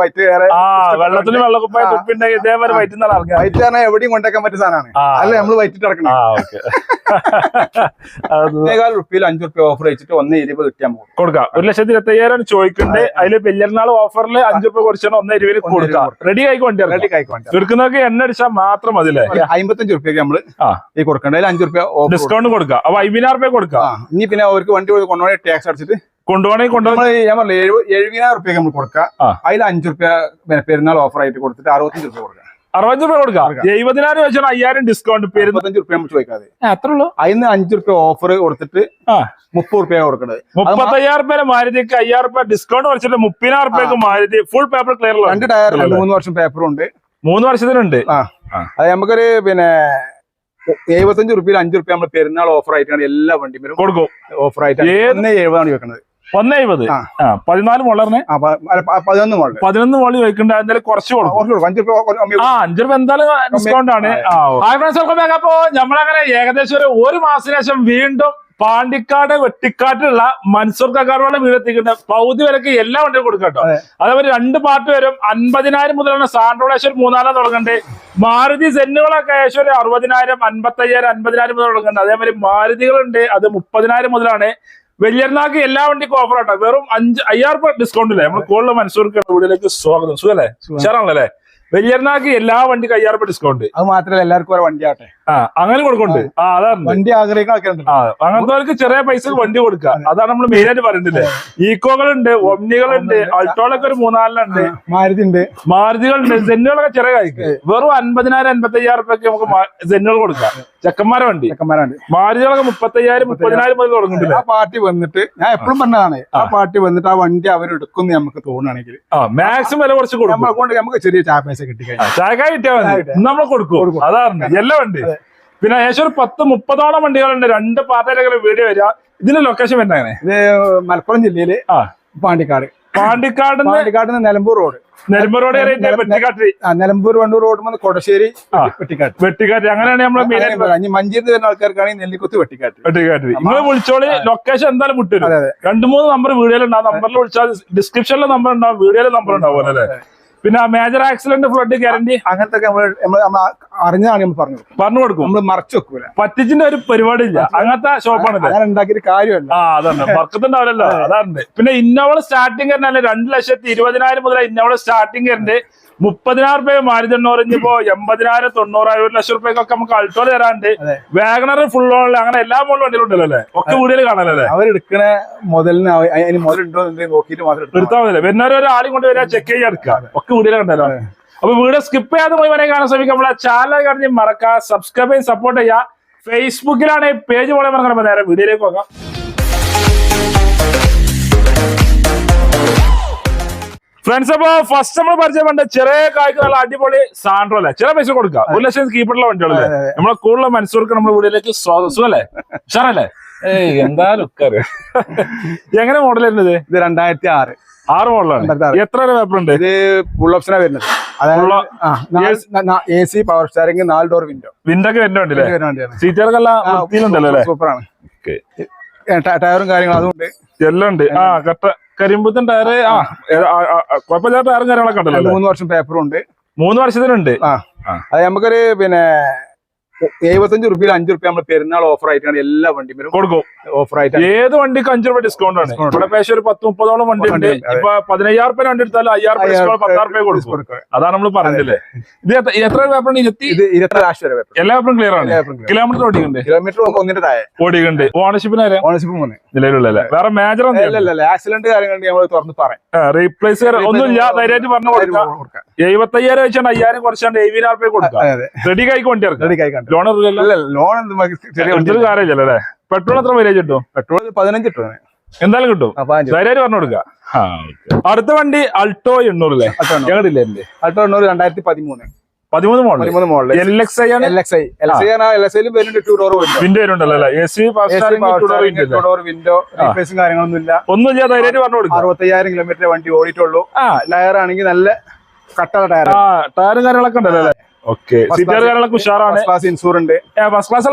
White വേറെ ആ വെള്ളത്തിന് വെള്ളക്കുപ്പായ തുപ്പിണ്ടെങ്കിൽ ആൾക്കാർ വൈറ്റ് പറഞ്ഞാൽ എവിടെയും കൊണ്ടേക്കാൻ പറ്റിയ സാധനമാണ്. അല്ല നമ്മൾ വൈറ്റ് ഇറക്കണം ഒന്നേകാൽ റുപ്യയിൽ അഞ്ചു റുപ്യ ഓഫർ വെച്ചിട്ട് ഒന്ന് ഇരുപത് കിട്ടിയാൽ കൊടുക്കാം. ഒരു ലക്ഷത്തി ഇരുപത്തി അയ്യായിരം ചോദിക്കുന്നുണ്ട് അതിൽ പെരുന്നാൾ ഓഫറിൽ അഞ്ചു റുപ്യ കുറച്ചാണ് ഒന്ന് ഇരുപതിൽ ഒന്ന് കൊടുക്കാം. റെഡി ആയിക്കോണ്ടി റെഡി ആയിക്കോണ്ടി ചുരുക്കുന്നൊക്കെ എണ്ണ അടിച്ചാൽ മാത്രം മതില്ലേ അമ്പത്തഞ്ച് റുപ്യക്ക് നമ്മൾ. ഈ കൊടുക്കണ്ട. അതിൽ അഞ്ചു റുപ്യ ഡിസ്കൗണ്ട് കൊടുക്കാം. അപ്പൊ അയ്യായിരം റുപ്യ കൊടുക്കാം. ഇനി പിന്നെ അവർക്ക് വണ്ടി കൊണ്ടുപോയി ടാക്സ് അടിച്ചിട്ട് കൊണ്ടുപോകണമെങ്കിൽ കൊണ്ടുപോകാൻ നമ്മൾ ഞാൻ പറഞ്ഞു എഴുപ- എഴുപതിനായിരം റുപ്യ നമ്മൾ കൊടുക്കാം അതിൽ അഞ്ചു റുപ്യ പിന്നെ പെരുന്നാൾ ഓഫർ ആയിട്ട് കൊടുത്തിട്ട് അറുപത്തഞ്ച് റുപ്യ കൊടുക്കാം അറുപത് രൂപ കൊടുക്കാം. എഴുപതിനായിരം വെച്ചാൽ അയ്യായിരം ഡിസ്കൗണ്ട് പെരുന്നാൾ ഇരുപത്തഞ്ച് റുപ്യ നമ്മൾ ചോദിക്കാതെ. അത്ര ഉള്ളൂ അതിന് അഞ്ചു റുപ്യ ഓഫർ കൊടുത്തിട്ട് ആ. മുപ്പത് റുപ്യ കൊടുക്കണത്. മുപ്പത്തയ്യായിരം രൂപ മാരുതിക്ക്? അയ്യായിരം രൂപ ഡിസ്കൗണ്ട് കുറച്ചിട്ട് മുപ്പതിനായിരം റുപ്യക്ക് മാരുതി ഫുൾ പേപ്പർ ക്ലിയർ രണ്ട് ടയർ മൂന്ന് വർഷം പേപ്പറും ഉണ്ട്. മൂന്ന് വർഷത്തിനുണ്ട്. അത് നമുക്കൊരു പിന്നെ എഴുപത്തഞ്ച് റുപ്യയിൽ അഞ്ചു റുപ്യ നമ്മൾ പെരുന്നാൾ ഓഫർ ആയിട്ടാണ് എല്ലാ വണ്ടിമേലും കൊടുക്കും. ഓഫർ ആയിട്ടാണ്? ഒന്ന് എഴുപതാണ് വെക്കുന്നത് ഒന്ന് എഴുപത് ആ. പതിനാല് പ- പതിനൊന്ന് മോളിൽ പതിനൊന്ന് മോളി വെക്കണ്ട എന്തായാലും കുറച്ച്. അഞ്ച് ആ രൂപ എന്തായാലും ഡിസ്കൗണ്ട് ആണ്. ആ ഹായ് ഫ്രണ്ട്സ് വെൽക്കം ബാക്ക് അപ്പോ നമ്മളങ്ങനെ ഏകദേശം ഒരു ഒരു മാസത്തിന് ശേഷം വീണ്ടും പാണ്ടിക്കാട് വെട്ടിക്കാട്ടിലുള്ള മൻസൂർ കക്കാറുള്ള വീട് എത്തിക്കുന്ന പൗതി വിലക്ക് എല്ലാ വണ്ടിയും കൊടുക്കട്ടോ കേട്ടോ. അതേപോലെ രണ്ട് പാർട്ട് വരും. അൻപതിനായിരം മുതലാണ് ഒരു മൂന്നാലാം തുടങ്ങണ്ടേ. മാരുതി സെന്നുകളൊക്കെ ഏകദേശം ഒരു അറുപതിനായിരം അൻപത്തയ്യായിരം അൻപതിനായിരം മുതൽ തുടങ്ങുന്നുണ്ട് അതേപോലെ മാരുതികളുണ്ട് അത് മുപ്പതിനായിരം മുതലാണ്. വലിയർനാക്ക് എല്ലാ വണ്ടിക്കും ഓഫർ ആട്ടോ. വെറും അഞ്ച് അയ്യായിരം ഡിസ്കൗണ്ട് ഇല്ലേ? നമ്മൾ കൂടുതൽ മനസ്സൂർക്ക് വീടിലേക്ക് സ്വാഗതം. സുഖല്ലേ? ഉഷാറാണല്ലേ വലിയർനാക്ക് എല്ലാ വണ്ടി അയ്യായിരം ഡിസ്കൗണ്ട് അത് മാത്രമല്ല എല്ലാവർക്കും ഒരു വണ്ടി ആട്ടെ ആ അങ്ങനെ കൊടുക്കുന്നുണ്ട് ആ അതാണ്. വണ്ടി ആഗ്രഹിക്കുന്ന ആൾക്കാരുണ്ട് ആ അങ്ങനത്തെ ചെറിയ പൈസ വണ്ടി കൊടുക്കുക അതാണ് നമ്മൾ മെയിൻ ആയിട്ട് പറയുന്നത് ഈക്കോകളുണ്ട് ഒമ്നികളുണ്ട് അൾട്ടോളൊക്കെ ഒരു മൂന്നാലിനുണ്ട് മാരുതി ഉണ്ട് മാരുതികളുണ്ട് സെന്നുകളൊക്കെ ചെറിയ കായ്ക്ക്. വെറും അൻപതിനായിരം അൻപത്തി അയ്യായിരം റുപ്യക്ക് നമുക്ക് സെന്നുകൾ കൊടുക്കാം. ചെക്കന്മാരെ വണ്ടി. ചെക്കന്മാരാണ് മാരുതികളൊക്കെ മുപ്പത്തയ്യായിരം മുപ്പതിനായിരം മുതൽ തുടങ്ങുന്നുണ്ട് ആ പാർട്ടി വന്നിട്ട് ഞാൻ എപ്പോഴും പറഞ്ഞതാണ് ആ. പാർട്ടി വന്നിട്ട് ആ വണ്ടി അവരെടുക്കും നമുക്ക് തോന്നുകയാണെങ്കിൽ ആ മാക്സിമം വില കുറച്ച് കൊടുക്കും. നമുക്ക് ചെറിയ ചാപ്പേസ കിട്ടി ചായക്കായ കിട്ടിയാൽ മതി. നമ്മൾ കൊടുക്കും. അതാണ് എല്ലാ വണ്ടി പിന്നെ ഏകദേശം ഒരു പത്ത് മുപ്പതോളം വണ്ടികളുണ്ട്. രണ്ട് പാർട്ടിയിലൊക്കെ വീഡിയോ വരിക. ഇതിന്റെ ലൊക്കേഷൻ എങ്ങനെ? ഇത് മലപ്പുറം ജില്ലയിൽ ആ. പാണ്ടിക്കാട്. പാണ്ടിക്കാട് പാണ്ടിക്കാട് റോഡ്. നിലമ്പൂർ റോഡ് വെട്ടിക്കാട്ടി ആ നിലമ്പൂർ വണ്ടൂർ റോഡ് വന്ന് കൊടശ്ശേരി വെട്ടിക്കാട്ടി വെട്ടിക്കാട്ട് അങ്ങനെയാണ് നമ്മൾ മഞ്ചേരി വരുന്ന ആൾക്കാർക്കാണെങ്കിൽ നെല്ലിക്കുത്ത് വെട്ടിക്കാട്ടി വെട്ടിക്കാട്ടി നിങ്ങൾ വിളിച്ചോളി. ലൊക്കേഷൻ എന്തായാലും വിട്ടു രണ്ടു മൂന്ന് നമ്പർ വീഡിയോയിൽ ഉണ്ടാവും നമ്പറിൽ വിളിച്ചാൽ ഡിസ്ക്രിപ്ഷനിലെ നമ്പർ ഉണ്ടാവും. വീഡിയോയിലെ നമ്പർ ഉണ്ടാവും അല്ലേ? പിന്നെ മേജർ ആക്സിഡന്റ് ഫ്ലഡ് ഗ്യാരണ്ടി അങ്ങനത്തെ നമ്മൾ നമ്മൾ അറിഞ്ഞതാണ് നമ്മൾ പറഞ്ഞു പറഞ്ഞു കൊടുക്കും. നമ്മൾ മറച്ചു വെക്കൂല. പറ്റിച്ചിന്റെ ഒരു പരിപാടി ഇല്ല അങ്ങനത്തെ ഷോപ്പാണ് അങ്ങനെ ഉണ്ടാക്കിയിട്ട് കാര്യമല്ല. ആ അതാണ് വർക്കത്തുണ്ടാവില്ലല്ലോ. അതാണ് പിന്നെ ഇന്നോവൾ സ്റ്റാർട്ടിംഗ് തന്നെ രണ്ട് ലക്ഷത്തി ഇരുപതിനായിരം മുതൽ ഇന്നോവൾ സ്റ്റാർട്ടിംഗ് ഉണ്ട് മുപ്പതിനായിരം രൂപ മാരിതണ്ണ പറഞ്ഞപ്പോ എൺപതിനായിരം തൊണ്ണൂറായിരം ഒരു ലക്ഷം രൂപയൊക്കെ നമുക്ക് അൾട്ടോ തരാണ്ട്. വാഗണർ ഫുൾ ഓണിൽ അങ്ങനെ എല്ലാ മോഡലും വണ്ടിയിലുണ്ടല്ലോ അല്ലേ? ഒക്കെ കൂടുതൽ കാണാനല്ലേ അവരെടുക്കണ മുതലിന് അതിന് മുതലുണ്ടോ നോക്കിയിട്ട് മാത്രം എടുത്താൽ മതി വരുന്നവരെ ഒരു ആളും കൊണ്ട് വരിക ചെക്ക് ചെയ്യാൻ എടുക്കുക ഒക്കെ കൂടുതൽ കണ്ടല്ലോ അപ്പൊ വീഡിയോ സ്കിപ്പ് ചെയ്യാതെ പോയി വരെ കാണാൻ ശ്രമിക്കുക നമ്മളെ ചാനൽ കഴിഞ്ഞ് മറക്കുക സബ്സ്ക്രൈബ് ചെയ്ത് സപ്പോർട്ട് ചെയ്യുക ഫേസ്ബുക്കിലാണ് പേജ് പോലെ മറക്കണം നേരെ വീഡിയോയിലേക്ക് പോകാം. ഫ്രണ്ട്സ് അപ്പൊ ഫസ്റ്റ് നമ്മൾ പരിചയപ്പെട്ട ചെറിയ കായ്ക്ക് നല്ല അടിപൊളി സാൻഡ്രോ അല്ലേ? ചെറിയ പൈസ കൊടുക്കുക. ഒരു ലക്ഷം കീപ്പറുള്ള വണ്ടികളല്ലേ. നമ്മളെ കൂടുതൽ മനസ്സൂർക്ക് നമ്മുടെ വീടിലേക്ക് സുഖല്ലേ? ഉഷാറല്ലേ? ഏയ് എന്താ ലുക്കറ് എങ്ങനെ മോഡൽ വരുന്നത് ഇത്? രണ്ടായിരത്തി ആറ് ആറ് മോഡലാണ് എത്ര പേപ്പർ ഉണ്ട്? ഇത് ഫുൾ ഓപ്ഷനാ വരുന്നത്. അതായത് എ സി പവർ സ്റ്റാറിംഗ് നാല് ഡോർ വിൻഡോ വിൻഡോ ഒക്കെ വരുന്ന വണ്ടിയാണ്. സീറ്റുകൾക്കെല്ലാം സൂപ്പറാണ്. ടയറും കാര്യങ്ങളും അതുകൊണ്ട് എല്ലാം ഉണ്ട്. ആ കട്ട കരിമ്പുത്തൻ ടയറ് ആ കുഴപ്പമില്ലാത്ത ടയറും കാര്യങ്ങളൊക്കെ ഉണ്ടല്ലോ? മൂന്ന് വർഷം പേപ്പറും ഉണ്ട് മൂന്ന് വർഷത്തിനുണ്ട് ആ. അത് നമുക്കൊരു പിന്നെ എഴുപത്തഞ്ച് റുപ്യയിൽ അഞ്ച് റുപ്യ നമ്മൾ പെരുന്നാൾ ഓഫർ ആയിട്ടാണ് എല്ലാ വണ്ടിമേലും കൊടുക്കും. ഓഫർ ആയിട്ട് ഏത് വണ്ടിക്ക് അഞ്ചു രൂപ ഡിസ്കൗണ്ട് ആണ്. ഇവിടെ പേശ ഒരു പത്ത് മുപ്പതോളം വണ്ടി ഉണ്ട്. ഇപ്പൊ പതിനയ്യായിരം രൂപ വണ്ടി എടുത്താലും അയ്യായിരം രൂപ പത്തായിരം രൂപ കൊടുക്കും. അതാ അതാണ് നമ്മൾ പറഞ്ഞില്ലേ? ഇത് എത്ര- പേപ്പറാണ് ഇരുപത്തി ഇരുപത്തി ലാസ്റ്റ് വരെ പേപ്പർ എല്ലാ പേപ്പറും ക്ലിയർ ആണ്. കിലോമീറ്റർ ഓടിക്കുന്നുണ്ട്. കിലോമീറ്റർ ഒന്നിന്റെ താഴെ. ഓടിക്കുന്നുണ്ട്. ഓണർഷിപ്പിന് ഓണർഷിപ്പ് മൂന്ന്. നിലവിലുള്ള വേറെ മേജർ ആക്സിഡന്റ് കാര്യങ്ങൾ നമ്മൾ തുറന്ന് പറയാം. റീപ്ലേസ് ഒന്നുമില്ല. ധൈര്യമായിട്ട് പറഞ്ഞു കൊടുക്കാം. എഴുപത്തയ്യായിരം വെച്ചാണ് അയ്യായിരം കുറച്ചാണ്ട് എഴുപതിനായിരം രൂപ കൊടുക്കാം. റെഡി ആയിക്ക് വണ്ടി ഇറക്കാം റെഡി കൈക്കണ്ട ലോൺ അല്ല ലോൺ ചെറിയ അല്ലേ പെട്രോൾ എത്ര മൈലേജ് കിട്ടും? പെട്രോൾ പതിനഞ്ച് കിട്ടും എന്തായാലും കിട്ടും. ധൈര്യമായിട്ട് പറഞ്ഞു കൊടുക്കാം ആ, okay. അടുത്ത വണ്ടി അൾട്ടോ ഞങ്ങളില്ലേ എന്റെ അൾട്ടോ എണ്ണൂറ്. രണ്ടായിരത്തി പതിമൂന്ന് പതിമൂന്ന് മോഡൽ പതിമൂന്ന് മോഡൽ എൽ എക്സ് ഐ ആണ്? L X I L X I L X ഐയിലും വരുന്നുണ്ട് ടു ഡോർ വിൻഡോ വിൻഡോ വരുന്നുണ്ടല്ലോ അല്ലേ? A C two door window റീപ്ലേസും കാര്യങ്ങളൊന്നും ഇല്ല. ഒന്നും ചെയ്യാൻ ധൈര്യമായിട്ട് പറഞ്ഞു കൊടുക്കാം അറുപത്തയ്യായിരം കിലോമീറ്റർ വണ്ടി ഓടിയിട്ടുള്ളൂ. ആ. ടയർ ആണെങ്കിൽ നല്ല കട്ടള ടയർ ടയറും കാര്യങ്ങളൊക്കെ ഉണ്ടല്ലോ അല്ലേ? ഓക്കെ സീറ്റർ കാര്യങ്ങളൊക്കെ ഉഷാറാണ്. ഫസ്റ്റ് ക്ലാസ് ഇൻഷൂർ ഉണ്ട് ഫസ്റ്റ് ക്ലാസ്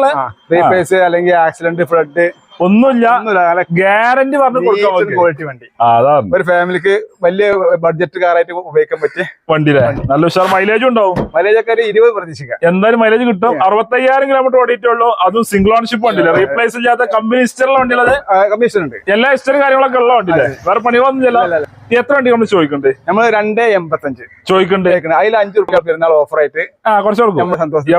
റീപ്ലേസ് അല്ലെങ്കിൽ ആക്സിഡന്റ് ഫ്ലഡ് ഒന്നുമില്ല. ഗ്യാരണ്ടി പറഞ്ഞു കൊടുക്കാൻ ക്വാളിറ്റി വണ്ടി. അതാണ്. ഒരു ഫാമിലിക്ക് വലിയ ബഡ്ജറ്റ് കാറായിട്ട് ഉപയോഗിക്കാൻ പറ്റിയ വണ്ടിയിലെ. നല്ല ഉഷാർ മൈലേജും ഉണ്ടാവും. മൈലേജ് ഒക്കെ ഒരു ഇരുപത് പ്രതീക്ഷിക്കാം. എന്തായാലും മൈലേജ് കിട്ടും. അറുപത്തയ്യായിരം കിലോമീറ്റർ ഓടിയിട്ടുള്ളൂ. അതും സിംഗിൾ ഓൺഷിപ്പ് വണ്ടിയില്ല റീപ്ലേസ് ചെയ്യാത്ത കമ്പനി ഹിസ്റ്ററിലെ വണ്ടിയിലത് കമ്മീഷൻ ഉണ്ട്. എല്ലാ ഹിസ്റ്ററും കാര്യങ്ങളൊക്കെ ഉള്ള വണ്ടിയില്ലേ വേറെ പണികളൊന്നും ഇല്ല. എത്ര വണ്ടി നമ്മൾ ചോദിക്കണ്ടേ? നമ്മൾ രണ്ട് എൺപത്തഞ്ച്. ചോദിക്കണ്ടേ. അതിൽ അഞ്ചു റുപ്യ പെരുന്നാൾ ഓഫർ ആയിട്ട് ആ കുറച്ച്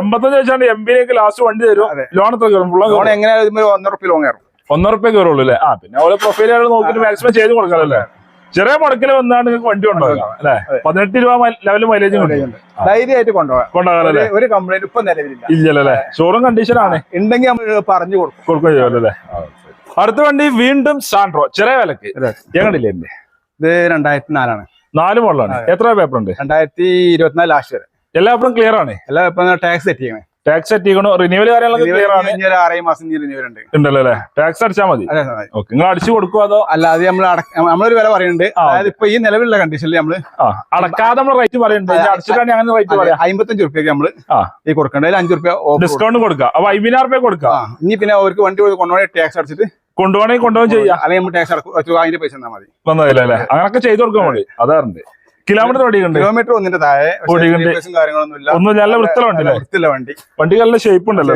എൺപത്തഞ്ച് വെച്ചാണ്ട് എം ബിയിലേക്ക് ലാസ്റ്റ് വണ്ടി തരും. ലോൺ എത്ര ലോൺ എങ്ങനെയാണ് ഒന്നര റുപ്യ ലോൺ കയറും. ഒന്നര റുപ്യ കയറുള്ളൂ അല്ലേ? ആ പിന്നെ ഓരോ പ്രൊഫൈൽ നോക്കിയിട്ട് മാക്സിമം ചെയ്ത് കൊടുക്കാറല്ലേ ചെറിയ മുടക്കിൽ വന്നാണ് നിങ്ങൾക്ക് വണ്ടി കൊണ്ടുപോകാം അല്ലെ. പതിനെട്ട് രൂപ ലെവൽ മൈലേജ് ധൈര്യമായിട്ട് കൊണ്ടുപോകാം. ഒരു- കംപ്ലൈന്റ് ഇപ്പൊ നിലവിലില്ല. ഇല്ലല്ലേ? ഷോറൂം കണ്ടീഷൻ ആണ്. ഉണ്ടെങ്കിൽ നമ്മൾ പറഞ്ഞു കൊടുക്കും. കൊടുക്കുകയും അല്ലേ? അടുത്ത വണ്ടി വീണ്ടും സാൻഡ്രോ ചെറിയ വിലക്ക്. ഞങ്ങളില്ലേ എന്റെ ഇത് രണ്ടായിരത്തി നാലാണ് നാല് മോഡലാണ്. എത്ര പേപ്പർ ഉണ്ട് രണ്ടായിരത്തി ഇരുപത്തിനാല് ലാസ്റ്റ് വരെ. എല്ലാ പേപ്പറും ക്ലിയർ ആണ്. എല്ലാ പേപ്പറും ടാക്സ് സെറ്റ് ചെയ്യണേ. ടാക്സ് ചെയ്യണോ റിന്യൂവൽ കാര്യങ്ങളൊക്കെ ക്ലിയർ ആണ്. ആറേ മാസം റിന്യൂവൽ ഉണ്ട്. ഉണ്ടല്ലോ അല്ലേ? ടാക്സ് അടിച്ചാൽ മതി. ഓക്കെ നിങ്ങൾ അടിച്ചു കൊടുക്കുക അതോ? അല്ല അത് നമ്മൾ നമ്മളൊരു വില പറയുന്നുണ്ട്. അതായത് ഇപ്പൊ ഈ നിലവിലുള്ള കണ്ടീഷനിൽ നമ്മൾ അടക്കാതെ നമ്മൾ റേറ്റ് പറയുന്നുണ്ട്. അടിച്ചിട്ടാണ് അങ്ങനെ റേറ്റ് പറയാം. അമ്പത്തഞ്ച് റുപ്യക്ക് നമ്മൾ ഈ കൊടുക്കണ്ട? അതിൽ അഞ്ചു റുപ്യ ഡിസ്കൗണ്ട് കൊടുക്കുക അപ്പൊ അയ്യായിരം റുപ്യ കൊടുക്കുക ഇനി പിന്നെ അവർക്ക് വണ്ടി കൊണ്ടുപോയി ടാക്സ് അടിച്ചിട്ട് കൊണ്ടുപോകണമെങ്കിൽ കൊണ്ടുപോകും ചെയ്യാം. അല്ലെങ്കിൽ നമ്മൾ ടാക്സ് അടക്കും അതിന്റെ പൈസ തന്നാൽ മതി. വന്നതില്ല അങ്ങനൊക്കെ ചെയ്ത് കൊടുക്കാൻ മതി. അതാറുണ്ട് കിലോമീറ്റർ ഓടിക്കുന്നുണ്ട് കിലോമീറ്റർ ഒന്നിന്റെ താഴെ ഓടിയുണ്ട് കാര്യങ്ങളൊന്നും ഇല്ല ഒന്നും നല്ല വൃത്തിയുള്ള വണ്ടി വണ്ടി. വണ്ടി നല്ല ഷേപ്പ് ഉണ്ടല്ലോ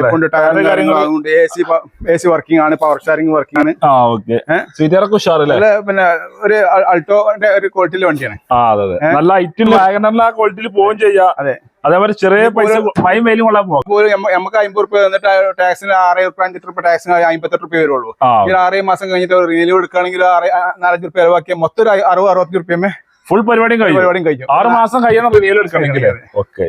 A C A C working ആണ് പവർ സ്റ്റാറിംഗ് വർക്കിംഗ് ആണ്. ആ ഓക്കെ? സീറ്ററൊക്കെ ഉഷാറല്ലേ? പിന്നെ ഒരു അൾട്ടോന്റെ ഒരു ക്വാളിറ്റിയിലെ വണ്ടിയാണ്. ആ അതെ നല്ല വാഗണറിൽ ആ ക്വാളിറ്റിയിൽ പോവുകയും ചെയ്യാം. അതെ. അതേപോലെ ചെറിയ പൈസ മൈ മേലും കൊള്ളാൻ പോകാം നമുക്ക് അമ്പത് റുപ്യ വന്നിട്ട് ടാക്സിന് ആറ് റുപ്യ അഞ്ചെട്ട് റുപ്യ ടാക്സിന് അമ്പത്തെട്ട് റുപ്യ വരുള്ളൂ. ഈ ആറേ മാസം കഴിഞ്ഞിട്ട് റീലി എടുക്കുകയാണെങ്കിൽ ആറ് ആ, നാലഞ്ച് റുപ്യ ചെലവാക്കിയ മൊത്തം ഒരു അറുപത് അറുപത്തി റുപ്യമേ ഫുൾ പരിപാടിയും കഴിഞ്ഞു പരിപാടിയും കഴിഞ്ഞു ആറ് മാസം കഴിയണം റിന്യൂവൽ എടുക്കണമെങ്കിൽ ഓക്കെ.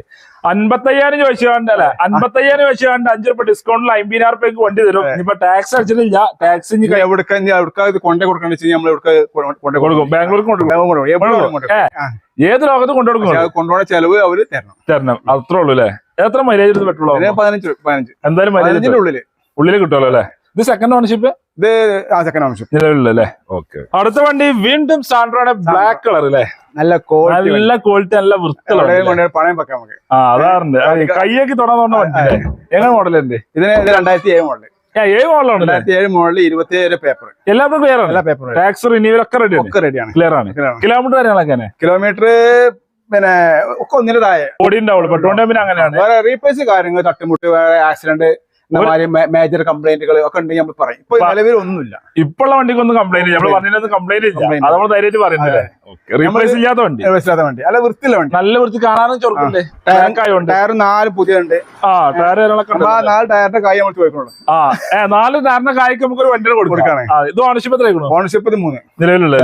അൻപത്തയ്യായിരം ചോദിച്ചാണ്ട് അല്ലെ? അൻപത്തയ്യായിരം ചോദിച്ചാണ്ട് അഞ്ച് രൂപ ഡിസ്കൗണ്ടിൽ അമ്പതിനായിരം റുപ്യക്ക് വണ്ടി തരും. ഇനിയിപ്പോ ടാക്സ് അടിച്ചിട്ടില്ല. ടാക്സ് എവിടെ ഇത് കൊണ്ടേ കൊടുക്കണം നമ്മൾ കൊണ്ടേ കൊടുക്കും? ബാംഗ്ലൂർക്ക് കൊടുക്കും. കൊണ്ടുപോകും ഏത് ലോകത്ത് കൊണ്ടുകൊടുക്കും കൊണ്ടുപോകുന്ന ചെലവ് അവർ തരണം. തരണം. അത്രേ ഉള്ളൂ അല്ലേ? എത്ര മൈലേജ് പെട്രോൾ പതിനഞ്ച് പതിനഞ്ച്. എന്തായാലും ഉള്ളിൽ. ഉള്ളിൽ കിട്ടുമല്ലോ അല്ലേ? ഇത് സെക്കൻഡ് ഓണർഷിപ്പ് ഇത് ആ സെക്കൻഡ് ഓപ്ഷൻ നിലവിലല്ലേ ഓക്കെ അടുത്ത വണ്ടി വീണ്ടും സാൻഡ്രോയുടെ ബ്ലാക്ക് കളർ അല്ലേ നല്ല ക്വാളിറ്റി നല്ല ക്വാളിറ്റി നല്ല വൃത്തിയുള്ള പണയം വെക്കാം നമുക്ക്. ആ അതാറുണ്ട്. കയ്യൊക്കെ തുടങ്ങുന്ന വണ്ടി എങ്ങനെ മോഡൽ ഉണ്ട് ഇതിന് ഇത് രണ്ടായിരത്തി ഏഴ് മോഡൽ ഏഴ് മോഡലാണ് രണ്ടായിരത്തി ഏഴ് മോഡൽ ഇരുപത്തി ഏഴ് പേപ്പർ എല്ലാവർക്കും ക്ലിയർ ആണ്. എല്ലാ പേപ്പറും ടാക്സ് റിന്യൂവൽ ഒക്കെ റെഡി ഒക്കെ റെഡിയാണ് ക്ലിയർ ആണ്. കിലോമീറ്റർ കാര്യങ്ങളൊക്കെ കിലോമീറ്റർ പിന്നെ ഒക്കെ ഒന്നിന് താഴെ. ഓടി ഉണ്ടാവുള്ളൂ. പിന്നെ അങ്ങനെയാണ്. വേറെ റീപ്ലേസ് കാര്യങ്ങൾ തട്ടുമുട്ട് വേറെ ആക്സിഡന്റ് മേജർ കംപ്ലൈന്റുകൾ ഒക്കെ ഉണ്ടെങ്കിൽ നമ്മൾ പറയും. ഇപ്പൊ നിലവിൽ ഒന്നുമില്ല. ഇപ്പോഴുള്ള വണ്ടിക്കൊന്നും കംപ്ലൈന്റ് നമ്മൾ പറഞ്ഞൊന്നും കംപ്ലൈന്റ് ഇല്ല. അത് നമ്മൾ ധൈര്യമായിട്ട് പറയുന്നില്ലേ റീപ്ലേസ് ഇല്ലാത്ത വണ്ടി. മനസ്സിലാത്ത വണ്ടി. അല്ല വൃത്തിയുള്ള വണ്ടി. നല്ല വൃത്തി കാണാനും ചെറുക്കുണ്ട് ടാങ്കായുണ്ട് ടയർ നാല് പുതിയുണ്ട് ആ ടയർ ഉണ്ട്. നാല് ടയറിന്റെ കായ് നമ്മൾ ചോദിക്കുള്ളൂ ആ നാല് ടയറിന്റെ കായ്ക്ക് നമുക്ക് ഒരു വണ്ടി കൊടുക്കാം. കൊടുക്കാണ്. ഇത് ഓണർഷിപ്പ് എത്രയായിരുന്നു ഓണർഷിപ്പ് ഇത് മൂന്ന്. നിലവിലുള്ള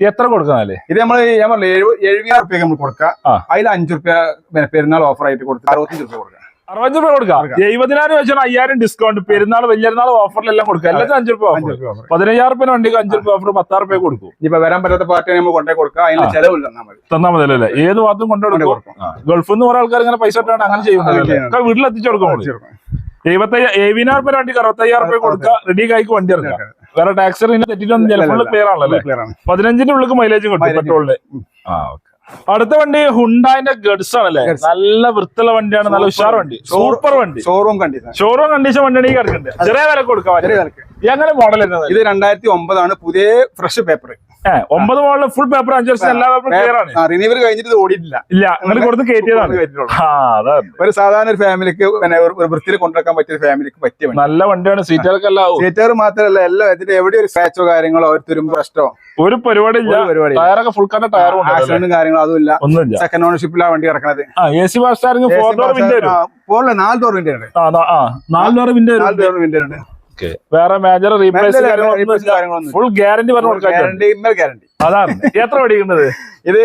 എത്ര കൊടുക്കാനല്ലേ ഇത് നമ്മൾ ഞാൻ പറഞ്ഞു എഴുപ- എഴുപതിനായിരം റുപ്യ നമ്മൾ കൊടുക്കാം. അതിൽ അഞ്ചു റുപ്യ പെരുന്നാൾ ഓഫർ ആയിട്ട് കൊടുക്കാം അറുപത്തഞ്ച് റുപ്യ കൊടുക്കാം. അറുപത് രൂപ കൊടുക്കാം. എഴുപതിനായിരം വെച്ചാൽ അയ്യായിരം ഡിസ്കൗണ്ട് പെരുന്നാൾ വലിയൊരുന്നാൾ ഓഫറിലെല്ലാം കൊടുക്കാം. എല്ലാത്തിനും അഞ്ചു രൂപ പതിനഞ്ചാറ് ഓഫർ പതിനയ്യായിരം രൂപ വണ്ടിക്ക് അഞ്ചു രൂപ ഓഫർ പത്താറ് രൂപ കൊടുക്കും. ഇപ്പൊ വരാൻ പറ്റാത്ത പാർട്ടി നമ്മൾ കൊണ്ടേ കൊടുക്കാം. അതിന് ചെലവില്ല തന്നാൽ മതി. അല്ലേ ഏത് ഭാഗത്തും കൊണ്ടുപോയി കൊടുക്കും. ഗൾഫിൽ നിന്ന് കുറെ ആൾക്കാർ ഇങ്ങനെ പൈസ ഇട്ടാണ് അങ്ങനെ ചെയ്യുന്നത്. വീട്ടിൽ എത്തിച്ചു കൊടുക്കും നമ്മൾ. എഴുപത്തയ്യ എഴുപതിനായിരം രൂപ വണ്ടിക്ക് അറുപത്തയ്യായിരം രൂപ കൊടുക്കുക. റെഡി കായ്ക്ക് വണ്ടി ഇറങ്ങുക വേറെ ടാക്സ് തെറ്റിട്ടൊന്നും ചിലപ്പോൾ ക്ലിയർ ആണല്ലോ പതിനഞ്ചിന്റെ ഉള്ളിൽ മൈലേജ് കിട്ടും പെട്രോളിന്റെ പെട്രോളിന് ആ ഓക്കെ. അടുത്ത വണ്ടി ഹുണ്ടായിന്റെ ഗഡ്സ് ആണല്ലേ. നല്ല വൃത്തിയുള്ള വണ്ടിയാണ് നല്ല ഉഷാർ വണ്ടി. സൂപ്പർ വണ്ടി. ഷോറൂം കണ്ടീഷൻ ഷോറൂം കണ്ടീഷൻ വണ്ടിയാണ് ഈ കിടക്കുന്നത്. ചെറിയ വില കൊടുക്കാം ചെറിയ വിലക്ക്. എങ്ങനെ മോഡൽ ഇത് രണ്ടായിരത്തി ഒമ്പതാണ് പുതിയ ഫ്രഷ് പേപ്പർ ഒമ്പത് മോഡൽ ഫുൾ പേപ്പർ അഞ്ചു വർഷം എല്ലാ പേപ്പറും ക്ലിയർ ആണ്. റിനീവൽ കഴിഞ്ഞിട്ട് ഓടിയിട്ടില്ല. ഇല്ല നിങ്ങൾ കൊടുത്ത് കയറ്റിയതാണ് ഒരു സാധാരണ ഒരു ഫാമിലിക്ക് പിന്നെ ഒരു വൃത്തിയിൽ കൊണ്ടുവരാൻ പറ്റിയ ഫാമിലിക്ക് പറ്റിയ നല്ല വണ്ടിയാണ് സീറ്റുകൾക്ക് എല്ലാം സീറ്റുകൾ സീറ്റർ മാത്രമല്ല എല്ലാം ഇതിന്റെ എവിടെ ഒരു സ്ക്രാച്ചോ കാര്യങ്ങളോ ഒരു തുരുമ്പ് കഷ്ടോ ഒരു പരിപാടി ഇല്ല. പരിപാടി ടയറൊക്കെ ഫുൾ കണ്ട ടയറും ഉണ്ട്. ആക്സിഡന്റും കാര്യങ്ങളും അതും ഇല്ല. ഒന്നുമില്ല. സെക്കൻഡ് ഓണർഷിപ്പിലാണ് വണ്ടി കിടക്കുന്നത് A C fast four door window വരും. നാല് ഡോർ വിൻഡോ ഉണ്ട്. നാല് ഡോർ വിൻഡോ നാല് ഉണ്ട് വേറെ മേജർ റീപ്ലേസ് ഫുൾ ഗ്യാരണ്ടി പറഞ്ഞു ഗ്യാരണ്ടി അതാണ്. എത്ര ഓടിക്കുന്നത് ഇത്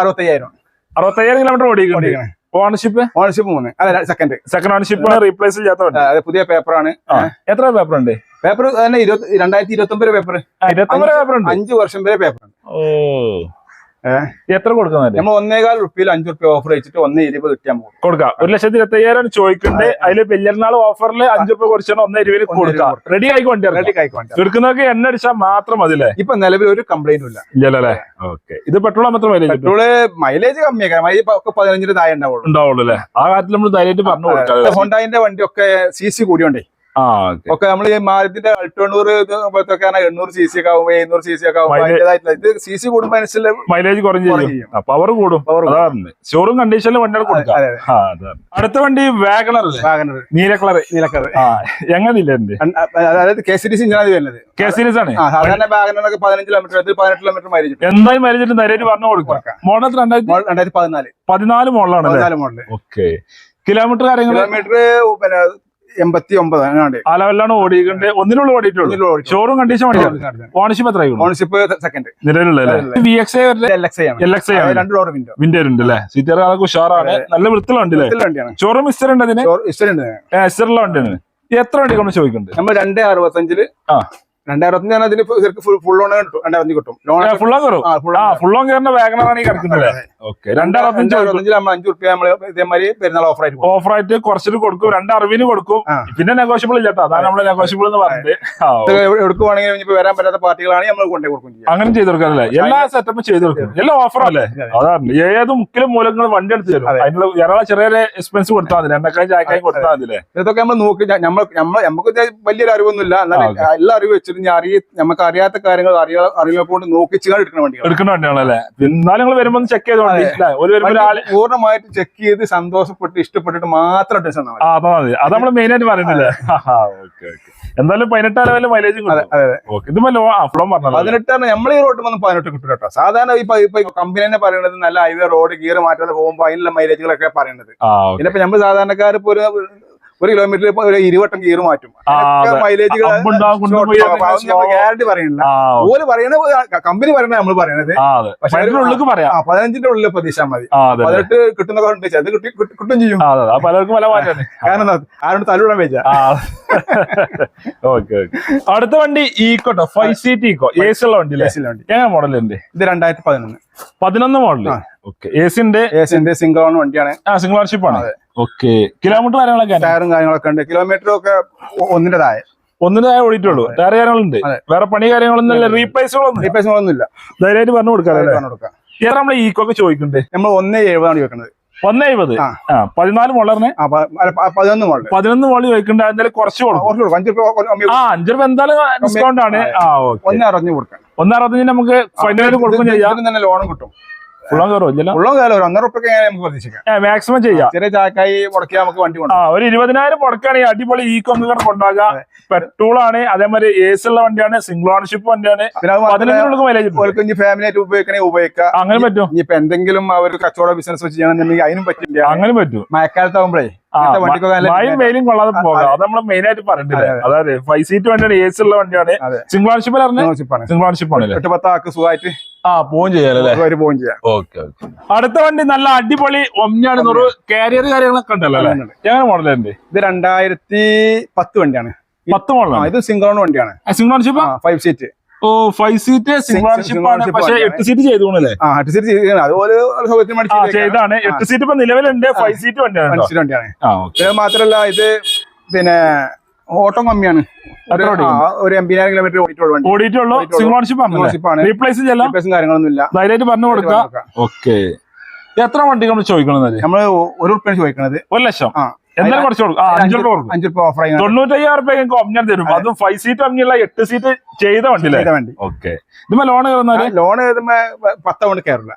അറുപത്തയ്യായിരം. അറുപത്തയ്യായിരം കിലോമീറ്റർ ഓടിക്കണേ. ഓണർഷിപ്പ് ഓണർഷിപ്പ് മൂന്ന്. അല്ല സെക്കൻഡ് സെക്കൻഡ് ഓണർഷിപ്പ് റീപ്ലേസ് ചെയ്യാത്ത പുതിയ പേപ്പറാണ്. എത്ര പേപ്പർ ഉണ്ട്? പേപ്പർ തന്നെ ഇരുപത്തി രണ്ടായിരത്തി ഇരുപത്തി ഒമ്പത് പേപ്പർ ഇരുപത്തൊമ്പത് പേപ്പർ ഉണ്ട്. അഞ്ച് വർഷം വരെ പേപ്പർ ഓ. എത്ര കൊടുക്കുന്നത് നമ്മൾ ഒന്നേകാൽ റുപ്യയിൽ അഞ്ചു റുപ്യ ഓഫർ വെച്ചിട്ട് ഒന്ന് ഇരുപത് കിട്ടിയാൽ കൊടുക്കാം. ഒരു ലക്ഷത്തി ഇരുപത്തയ്യായിരം ചോദിക്കുന്നുണ്ട്. അതിൽ വലിയൊരുനാൾ ഓഫറിൽ അഞ്ചു റുപ്യ കുറച്ചാണ് ഒന്ന് ഇരുപതിൽ കൊടുക്കാം. റെഡി ആയിക്കോ വണ്ടി റെഡി ഇറക്കാം. കായ്ക്കോണ്ട എടുക്കുന്നവർക്ക് എണ്ണ അടിച്ചാൽ മാത്രം മതി അല്ലേ ഇപ്പൊ നിലവിൽ ഒരു കംപ്ലൈന്റും ഇല്ല. ഇല്ലല്ലേ? ഓക്കെ ഇത് പെട്രോൾ മാത്രം മൈലേജ് പെട്രോൾ മൈലേജ് കമ്മിയാക്കാം. മൈലേജ് ഒക്കെ പതിനഞ്ചിന് താഴെ ഉണ്ടാവുള്ളൂ. ഉണ്ടാവുള്ളൂ അല്ലേ? ആ കാര്യത്തിൽ നമ്മൾ ധൈര്യമായിട്ട് പറഞ്ഞു കൊടുക്കാം ഹോണ്ടായിന്റെ വണ്ടി ഒക്കെ സി സി കൂടിയോണ്ടേ ഒക്കെ നമ്മൾ ഈ മാരുതിന്റെ അൾട്ടോണ്ണൂറ് പോലത്തൊക്കെ എണ്ണൂറ് സി സി ഒക്കെ ആകുമ്പോൾ എഴുന്നൂറ് സി സി ഒക്കെ ആകുമ്പോൾ ഇത് സി സി കൂടുമ്പോൾ അനുസരിച്ച് മൈലേജ് കുറഞ്ഞു. പവർ കൂടും. പവർ ഷോറും കണ്ടീഷനിൽ വണ്ടികൾ കൊടുക്കാം. അടുത്ത വണ്ടി വാഗണർ വാഗണർ നീല കളർ നീല ആ എങ്ങനെയില്ല അതായത് കെ സി ഡി സി ഇഞ്ചാണ് വരുന്നത്. കെ സി സീരീസ് ആണ്. സാധാരണ വാഗണറൊക്കെ പതിനഞ്ച് കിലോമീറ്റർ പതിനെട്ട് കിലോമീറ്റർ മൈലേജ് എന്തായാലും മൈലേജ് ധൈര്യമായിട്ട് പറഞ്ഞു കൊടുക്കാം. മോഡൽ രണ്ടായിരത്തി രണ്ടായിരത്തി പതിനാല്. പതിനാല് മോഡലാണ് പതിനാല് മോഡൽ ഓക്കെ കിലോമീറ്റർ കാര്യങ്ങൾ കിലോമീറ്റർ പിന്നെ എൺപത്തി ഒമ്പത് ആ അലവെല്ലാണ് ഓടിയിട്ടുണ്ട്. ഒന്നിനുള്ള ഓടിയിട്ടുള്ളൂ. ഷോറൂം കണ്ടീഷൻ ഓണർഷിപ്പ് എത്ര ഓണർഷിപ്പ് സെക്കൻഡ് നിലവിലുള്ള രണ്ട് ഡോർ വിൻഡോ വിൻഡോ ഉണ്ട് അല്ലേ? സീറ്റർ അതൊക്കെ ഉഷാറാണ്. നല്ല വൃത്തിലുണ്ട് ഷോറൂം മിസ്റ്റർ ഉണ്ട് അതിന്? ഇഷ്ടമുണ്ട് എസ്റ്ററുള്ള വണ്ടിയാണ്. എത്ര വണ്ടി കൊണ്ട് ചോദിക്കുന്നുണ്ട്? നമ്മൾ രണ്ട് അറുപത്തഞ്ചിൽ ആ. രണ്ട് അറുപത്തഞ്ച് ആണ് അതിന് ഫുൾ ലോൺ കിട്ടും. രണ്ടായിരത്തി കിട്ടും. ലോൺ ഫുൾ കയറുന്ന വാഗണറാണ് ഈ കിടക്കുന്നത് നമ്മൾ അഞ്ചു റുപ്യ നമ്മൾ ഇതേമാതിരി പെരുന്നാൾ ഓഫർ ആയിട്ട് കൊടുക്കും. ഓഫർ ആയിട്ട് കുറച്ചിട്ട് കൊടുക്കും രണ്ട് അറിവിന് കൊടുക്കും. പിന്നെ നെഗോഷ്യബിൾ ഇല്ലട്ടോ അതാണ് നമ്മൾ നെഗോഷ്യബിൾ എന്ന് പറഞ്ഞത്. വരാൻ പറ്റാത്ത പാർട്ടികളാണ് നമ്മൾ കൊണ്ടേ കൊടുക്കും അങ്ങനെ ചെയ്ത് എല്ലാ സെറ്റപ്പും ചെയ്ത് കൊടുക്കും. എല്ലാം ഓഫർ അല്ലേ? അതാണ്. ഏത് മുക്കിലും മൂലങ്ങൾ വണ്ടി എടുത്ത് തരും. അതെ. അതിനുള്ള ഏറെ ചെറിയ എക്സ്പെൻസ് കൊടുത്താൽ മതി. എണ്ണക്കായും ചായക്കായും കൊടുത്താൽ മതി ഇതൊക്കെ നമ്മൾ നോക്കി നമ്മൾ നമ്മൾ നമുക്ക് വലിയൊരു അറിവൊന്നുമില്ല. എന്നാൽ എല്ലാ അറിവ് വെച്ചിട്ട് ഞാൻ അറിയ നമുക്ക് അറിയാത്ത കാര്യങ്ങൾ അറിയാ നോക്കി ചെയ്യാൻ എടുക്കുന്ന വണ്ടിയാണ് എടുക്കുന്ന വണ്ടിയാണല്ലേ എന്നാലും നിങ്ങൾ വരുമ്പോൾ ചെക്ക് ചെയ്ത് വണ്ടി അതെ. അല്ലേ? ഒരു വരുമ്പോ പൂർണമായിട്ട് ചെക്ക് ചെയ്ത് സന്തോഷപ്പെട്ട് ഇഷ്ടപ്പെട്ടിട്ട് മാത്രം ടെൻഷൻ ആ അതാ നമ്മൾ മെയിൻ ആയിട്ട് പറയുന്നില്ലേ ഓക്കെ ഓക്കെ എന്തായാലും പതിനെട്ടാം ലെവലിൽ മൈലേജും പതിനെട്ടാണ് നമ്മൾ ഈ റോഡ് വന്ന് പതിനെട്ട് കിട്ടും കേട്ടോ. സാധാരണ ഇപ്പൊ ഇപ്പൊ കമ്പനി തന്നെ പറയുന്നത് നല്ല ഹൈവേ റോഡ് ഗിയർ മാറ്റാതെ പോകുമ്പോൾ അതിനുള്ള മൈലേജുകളൊക്കെ പറയുന്നത് പിന്നെ നമ്മൾ സാധാരണക്കാർ ഇപ്പൊ ഒരു ഒരു കിലോമീറ്ററിൽ ഇപ്പൊ ഒരു ഇരുവട്ടം ഗിയർ മാറ്റും. മൈലേജ്. ഗ്യാരണ്ടി പറയുന്നില്ല ഓര് പറയണ കമ്പനി പറയണ നമ്മൾ പറയണത് പക്ഷെ പതിനഞ്ചിന്റെ ഉള്ളിൽ പ്രതീക്ഷ മതി. പതിനെട്ട് കിട്ടുന്ന അത് കിട്ടി ചെയ്യും. പലർക്കും പല മാറ്റാണ് കാരണം? ആരോട് തലവിടാൻ വെച്ച ഓക്കെ അടുത്ത വണ്ടി ഈക്കോട്ടോ? Five seat Eeco? A C ഉള്ള വണ്ടി വണ്ടി. എങ്ങനെ മോഡൽ ഉണ്ട് ഇത് രണ്ടായിരത്തി പതിനൊന്ന്. പതിനൊന്ന് മോഡൽ. ഓക്കെ. എ സിന്റെ ഏസിന്റെ സിംഗിൾ ഓൺ വണ്ടിയാണ്. ആ സിംഗിൾ ഓൺഷിപ്പ് ആണ്. അതെ. ഓക്കെ. കിലോമീറ്റർ കാര്യങ്ങളൊക്കെ. ടയറും കാര്യങ്ങളൊക്കെ ഉണ്ട്. കിലോമീറ്റർ ഒക്കെ ഒന്നിന്റെ താഴെ ഒന്നിന് ഓടിയിട്ടുള്ളൂ ടയർ കാര്യങ്ങളുണ്ട്. വേറെ പണി കാര്യങ്ങളൊന്നും ഇല്ല. റീപ്ലേസുകളൊന്നും റീപ്ലേസുകളൊന്നും ഒന്നുമില്ല. ധൈര്യമായിട്ട് പറഞ്ഞു കൊടുക്കാം പറഞ്ഞു കൊടുക്കാം. ഏതാ നമ്മളെ ഈക്കോ ഒക്കെ ചോദിക്കണ്ടേ? നമ്മൾ ഒന്നേ എഴുപതാണ് ചോദിക്കുന്നത് ഒന്ന് എഴുപത്? ആ. പതിനാല് മോളറിന് പതിനൊന്ന് മോഡൽ പതിനൊന്ന് മോൾ ചോദിക്കണ്ട എന്തായാലും കുറച്ച് കൊടുക്കും. അഞ്ച് രൂപ ആ അഞ്ചു രൂപ എന്തായാലും ഡിസ്കൗണ്ട് ആണ്. ആ ഓക്കെ. ഒന്ന് കൊടുക്കാം ഒന്ന് അറുപത്തഞ്ചിന് നമുക്ക് ഫൈനൽ കൊടുക്കും ചെയ്യാം. തന്നെ ലോണും കിട്ടും. മാക്സിമം ചെയ്യാം. ചെറിയ ചാക്കായി മുടക്കി നമുക്ക് വണ്ടി ആ കൊണ്ടുപോകാം ഒരു ഇരുപതിനായിരം മുടക്കാണെങ്കിൽ അടിപൊളി ഈ കൊങ്ങുകൾ കൊണ്ടാകാം പെട്രോൾ ആണ് അതേമാതിരി എ സി ഉള്ള വണ്ടിയാണ് സിംഗിൾ ഓണർഷിപ്പ് വണ്ടിയാണ്. മൈലേജ് ഫാമിലി ആയിട്ട് ഉപയോഗിക്കണേ ഉപയോഗിക്കാം. അങ്ങനെ പറ്റും. ഇനിയിപ്പോ എന്തെങ്കിലും അവർ കച്ചവട ബിസിനസ് ചെയ്യണമെന്നുണ്ടെങ്കിൽ അതിനും പറ്റില്ല. അങ്ങനെ പറ്റും. മഴക്കാലത്താകുമ്പോഴേ മഴയും വെയിലും കൊള്ളാതെ പോകാം. അത്. നമ്മൾ മെയിൻ ആയിട്ട് പറഞ്ഞിട്ടില്ല അതെ, അതായത് ഫൈവ് സീറ്റ് വണ്ടിയാണ് എ സി ഉള്ള വണ്ടിയാണ്. സിംഗിൾ ഡിപ്പാണ് സിംഗിൾ ആണല്ലേ? എട്ട് പത്ത് ആക്ക് സുഖമായിട്ട് ആ പോവും ചെയ്യാല്ലേ പോവും ചെയ്യാം. Okay okay. അടുത്ത വണ്ടി നല്ല അടിപൊളി ഒമ്നിയാണ് നൂറ് കാരിയർ കാര്യങ്ങളൊക്കെ ഉണ്ടല്ലോ അല്ലേ. എങ്ങനെ മോഡലുണ്ട് ഇത് രണ്ടായിരത്തി പത്ത് വണ്ടിയാണ്. പത്ത് മോഡലാണ് ഇത് സിംഗിൾ വണ്ടിയാണ്. സിംഗിൾ ഓണർഷിപ്പ് ഫൈവ് സീറ്റ് ഓ ഫൈവ് സീറ്റ് സിംഗിൾ പക്ഷേ. എട്ട് സീറ്റ് ചെയ്തോണല്ലേ ആ എട്ട് സീറ്റ് ചെയ്തിരിക്കുകയാണ്. അതുപോലെ ചെയ്താണ്. എട്ട് സീറ്റ് ഇപ്പൊ നിലവിലുണ്ട്. ഫൈവ് സീറ്റ് വണ്ടിയാണ് കേട്ടോ. വണ്ടിയാണ്. ഇത് മാത്രല്ല ഇത് പിന്നെ ഓട്ടം കമ്മിയാണ്. ഒരു- എൺപതിനായിരം കിലോമീറ്റർ ഓടിയിട്ടുള്ള. സിംഗിൾ ഓണർഷിപ്പ് ആണ് റീപ്ലേസ് റീപ്ലേസും കാര്യങ്ങളൊന്നും ഇല്ല ധൈര്യമായിട്ട് പറഞ്ഞു കൊടുക്കാം ഓക്കെ. എത്ര വണ്ടികൾ ചോദിക്കണത്? നമ്മൾ ഒരു ഉറുപ്പിയാണ് ചോദിക്കണത്. ഒരു ലക്ഷം? ആ. എന്തായാലും കുറച്ച് കൊടുക്കും. അഞ്ചു രൂപ കൊടുക്കും. അഞ്ചു രൂപ ഓഫർ തൊണ്ണൂറ്റയ്യായിരം റുപ്യ ഒമ്ഞ്ഞാൽ തരും. അതും. ഫൈവ് സീറ്റ് ഒമ്ഞ്ഞുള്ള എട്ട് സീറ്റ് ചെയ്ത വണ്ടി ചെയ്ത വണ്ടി. ഓക്കെ ഇതുമ്പോ ലോൺ കയറുന്നാൽ ലോൺ എഴുതുമ്പോ പത്ത് കൊണ്ട് കയറില്ല.